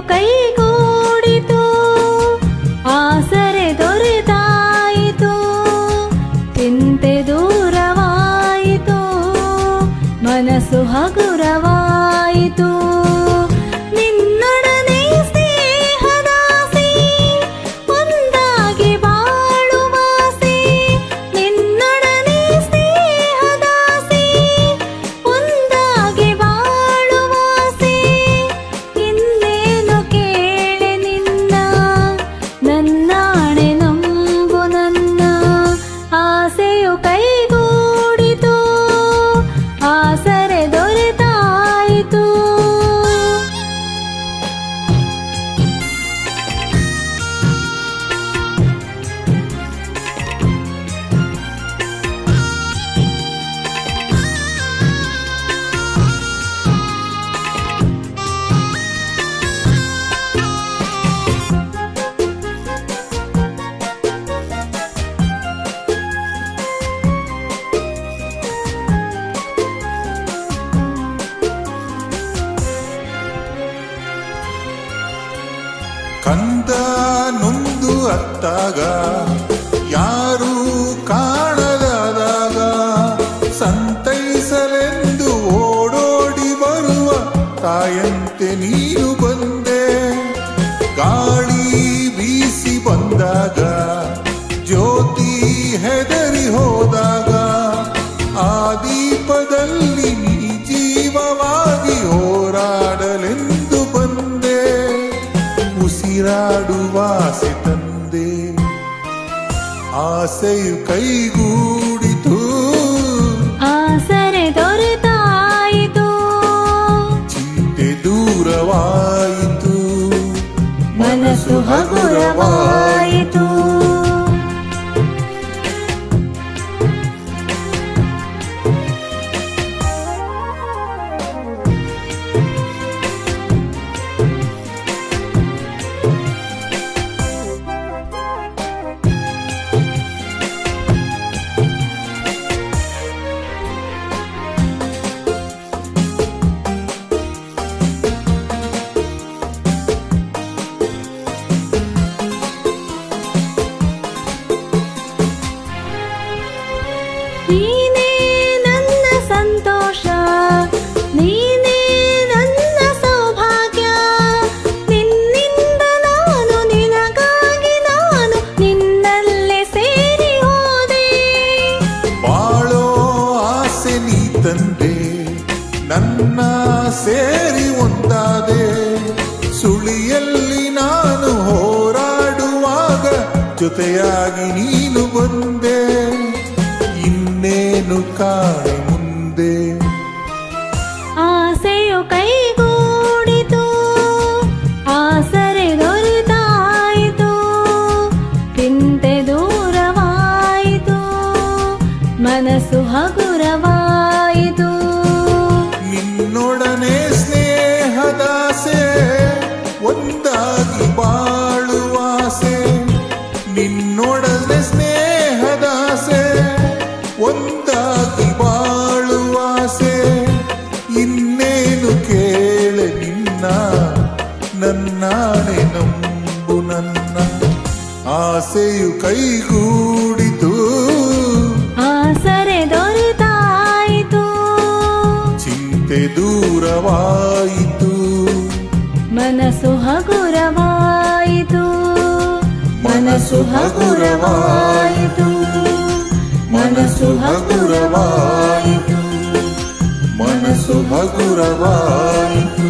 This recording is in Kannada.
कई ಅತ್ತಾಗ, ಯಾರೂ ಕಾಣದಾದಾಗ ಸಂತೈಸಲೆಂದು ಓಡೋಡಿ ಬರುವ ತಾಯಂತೆ ನೀನು ಬಂದೆ. ಗಾಳಿ ಬೀಸಿ ಬಂದಾಗ, ಜ್ಯೋತಿ ಹೆದರಿ ಹೋದಾಗ, ಆ ದೀಪದಲ್ಲಿ ಉಸಿರಾಡುವಾಸೆ ತಂದೆ ಆಸೆಯು ಕೈಗೂಡಿತು ಸುಳಿಯಲ್ಲಿ ನಾನು ಹೋರಾಡುವಾಗ ಜೊತೆಯಾಗಿ ನೀನು ಬಂದೆ. ಇನ್ನೇನು ಕಾಣೆ ಮುಂದೆ? ಆಸೆಯು ಕೈಗೂಡಿತು ಸ್ನೇಹದಾಸೆ ಒಂದಾಗಿ ಬಾಳುವಾಸೆ ಇನ್ನೇನು ಕೇಳೆ ನಿನ್ನ ನನ್ನಾಣೆ ನಂಬು ನನ್ನ ಆಸೆಯು ಕೈಗೂಡಿತು ಆಸರೆ ದೊರೆತಾಯಿತು ಚಿಂತೆ ದೂರವಾಯಿತು మనసు హగురవాయుటు మనసు హగురవాయుటు మనసు హగురవాయుటు